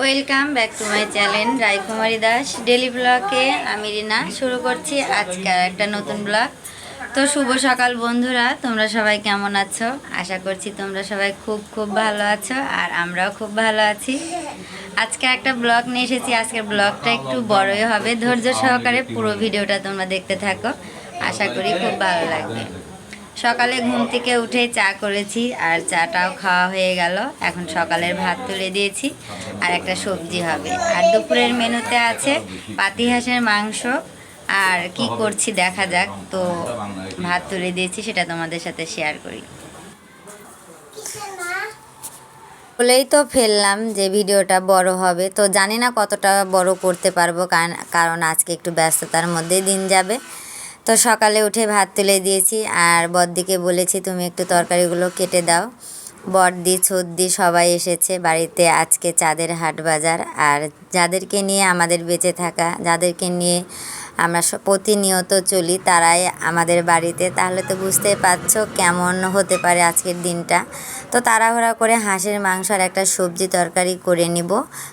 Welcome back to my channel Raikumari Das daily ব্লগে আমি রিনা। শুরু করছি আজকের একটা নতুন ব্লগ তো শুভ সকাল বন্ধুরা, তোমরা সবাই কেমন আছো? আশা করছি তোমরা সবাই খুব খুব ভালো আছো আর আমরাও খুব ভালো আছি। আজকে একটা ব্লগ নিয়ে এসেছি। আজকের ব্লগটা একটু বড়ই হবে। ধৈর্য সহকারে পুরো ভিডিওটা তোমরা দেখতে থাকো। আশা করি খুব ভালো লাগবে। সকালে ঘুম থেকে উঠে চা করেছি আর চাটাও খাওয়া হয়ে গেল। এখন সকালের ভাত তুলে দিয়েছি আর একটা সবজি হবে। আর দুপুরের মেনুতে আছে পাতি হাঁসের মাংস। আর কি করছি দেখা যাক। তো ভাত তুলে দিয়েছি, সেটা তোমাদের সাথে শেয়ার করি। বলেই তো ফেললাম যে ভিডিওটা বড় হবে। তো জানি না কতটা বড় করতে পারব কারণ আজকে একটু ব্যস্ততার মধ্যে দিন যাবে। তো সকালে উঠে ভাত তুলে দিয়েছি আর বরদিকে বলেছি, তুমি একটু তরকারিগুলো কেটে দাও। বড়দি ছদ্দি সবাই এসেছে বাড়িতে আজকে চাঁদের হাট বাজার। আর যাদেরকে নিয়ে আমাদের বেঁচে থাকা, যাদেরকে নিয়ে আমরা প্রতিনিয়ত চলি, তারাই আমাদের বাড়িতে। তাহলে তো বুঝতেই পারছ কেমন হতে পারে আজকের দিনটা। তো তাড়াহুড়া করে হাঁসের মাংস আর একটা সবজি তরকারি করে নিব।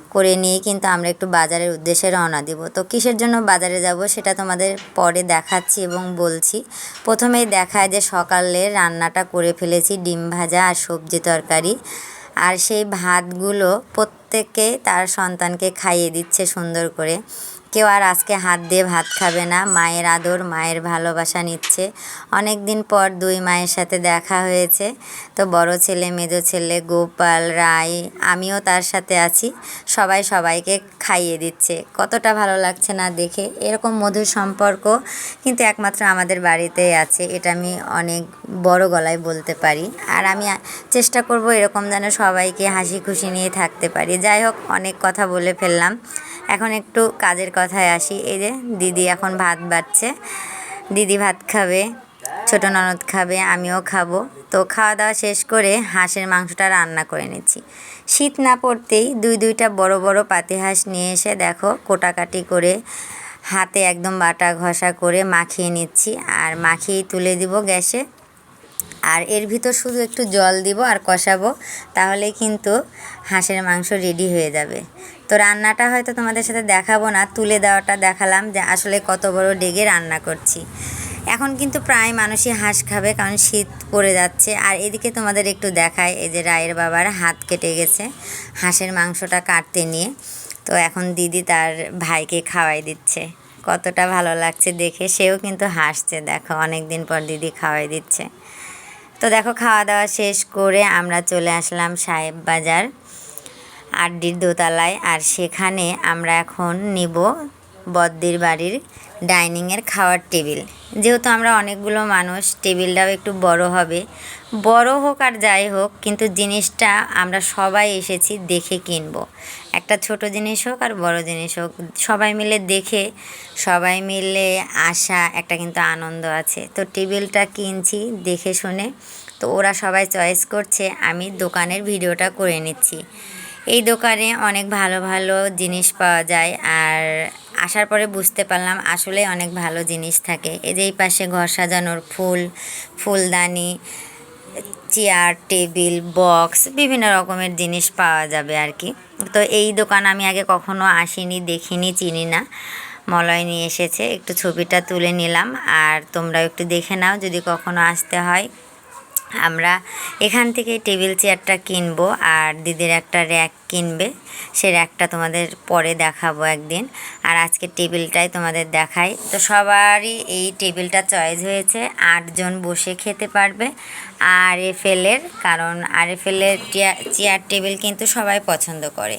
করে নিয়ে কিন্তু আমরা একটু বাজারের উদ্দেশ্যে রওনা দিব। তো কিসের জন্য বাজারে যাব সেটা তোমাদের পরে দেখাচ্ছি এবং বলছি। প্রথমেই দেখায় যে সকালে রান্নাটা করে ফেলেছি ডিম ভাজা আর সবজি তরকারি। আর সেই ভাতগুলো প্রত্যেকে তার সন্তানকে খাইয়ে দিচ্ছে সুন্দর করে। কেউ আর আজকে হাত দিয়ে ভাত খাবে না, মায়ের আদর, মায়ের ভালোবাসা নিচ্ছে। অনেক দিন পর দুই মায়ের সাথে দেখা হয়েছে। তো বড় ছেলে, মেজো ছেলে, গোপাল রায় আমিও তার সাথে আছি। সবাই সবাইকে খাইয়ে দিচ্ছে। কতটা ভালো লাগছে না দেখে। এরকম মধুর সম্পর্ক কিন্তু একমাত্র আমাদের বাড়িতেই আছে। এটা আমি অনেক বড় গলায় বলতে পারি। আর আমি চেষ্টা করব এরকম যেন সবাইকে হাসি খুশি নিয়ে থাকতে পারি। যাই হোক, অনেক কথা বলে ফেললাম। এখন একটু কাজের কথায় আসি। এই যে দিদি এখন ভাত বাড়ছে। দিদি ভাত খাবে, ছোট ননদ খাবে, আমিও খাব। তো খাওয়া দাওয়া শেষ করে হাঁসের মাংসটা রান্না করে নিচ্ছি। শীত না পড়তেই দুই দুইটা বড় বড় পাতি হাঁস নিয়ে এসে দেখো কোটাকাটি করে হাতে একদম বাটা ঘষা করে মাখিয়ে নিচ্ছি। আর মাখিয়ে তুলে দিব গ্যাসে। আর এর ভিতর শুধু একটু জল দিব আর কষাবো, তাহলে কিন্তু হাঁসের মাংস রেডি হয়ে যাবে। তো রান্নাটা হয়তো তোমাদের সাথে দেখাবো না, তুলে দেওয়াটা দেখালাম যে আসলে কত বড় ডেগে রান্না করছি। এখন কিন্তু প্রায় মানুষই হাঁস খাবে কারণ শীত পড়ে যাচ্ছে। আর এদিকে তোমাদের একটু দেখায় এই যে রায়ের বাবার হাত কেটে গেছে হাঁসের মাংসটা কাটতে নিয়ে। তো এখন দিদি তার ভাইকে খাওয়াই দিচ্ছে। কতটা ভালো লাগছে দেখে, সেও কিন্তু হাসছে, দেখো অনেক দিন পর দিদি খাওয়াই দিচ্ছে। তো দেখো, খাওয়া দাওয়া শেষ করে আমরা চলে আসলাম সাহেব বাজার আড্ডির দোতলায়। আর সেখানে আমরা এখন নিব বদ্দির বাড়ির ডাইনিংয়ের খাওয়ার টেবিল। যেহেতু আমরা অনেকগুলো মানুষ, টেবিলটাও একটু বড় হবে। বড় হোক আর যাই হোক, কিন্তু জিনিসটা আমরা সবাই এসেছি দেখে কিনব। একটা ছোট জিনিস হোক আর বড় জিনিস হোক, সবাই মিলে দেখে, সবাই মিলে আসা একটা কিন্তু আনন্দ আছে। তো টেবিলটা কিনছি দেখে শুনে, তো ওরা সবাই চয়েস করছে, আমি দোকানের ভিডিওটা করে নিচ্ছি। এই দোকানে অনেক ভালো ভালো জিনিস পাওয়া যায়, আর আসার পরে বুঝতে পারলাম আসলে অনেক ভালো জিনিস থাকে। এই যে এই পাশে ঘর সাজানোর ফুল, ফুলদানি, চেয়ার, টেবিল, বক্স, বিভিন্ন রকমের জিনিস পাওয়া যাবে আর কি। তো এই দোকান আমি আগে কখনো আসিনি, দেখিনি, চিনি না। মলয় নিয়ে এসেছে, একটু ছবিটা তুলে নিলাম। আর তোমরাও একটু দেখে নাও, যদি কখনো আসতে হয়। আমরা এখান থেকে টেবিল চেয়ারটা কিনবো আর দিদির একটা র্যাক কিনবে, সে র্যাকটা তোমাদের পরে দেখাবো একদিন। আর আজকে টেবিলটাই তোমাদের দেখাই। তো সবারই এই টেবিলটা চয়েস হয়েছে, আটজন বসে খেতে পারবে আর এফেলের কারণ আর এফেলের চেয়ার টেবিল কিন্তু সবাই পছন্দ করে।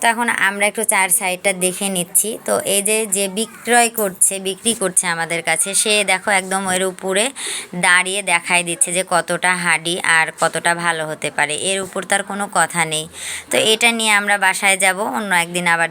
তো এখন আমরা একটু চার সাইডটা দেখে নিচ্ছি। তো এই যে যে বিক্রয় করছে, বিক্রি করছে আমাদের কাছে, সে দেখো একদম এর উপরে দাঁড়িয়ে দেখাই দিচ্ছে যে কতটা হাডি আর কতটা ভালো হতে পারে। এর উপর তার কোনো কথা নেই। তো এটা নিয়ে আমরা বাসায় যাব, অন্য একদিন আবার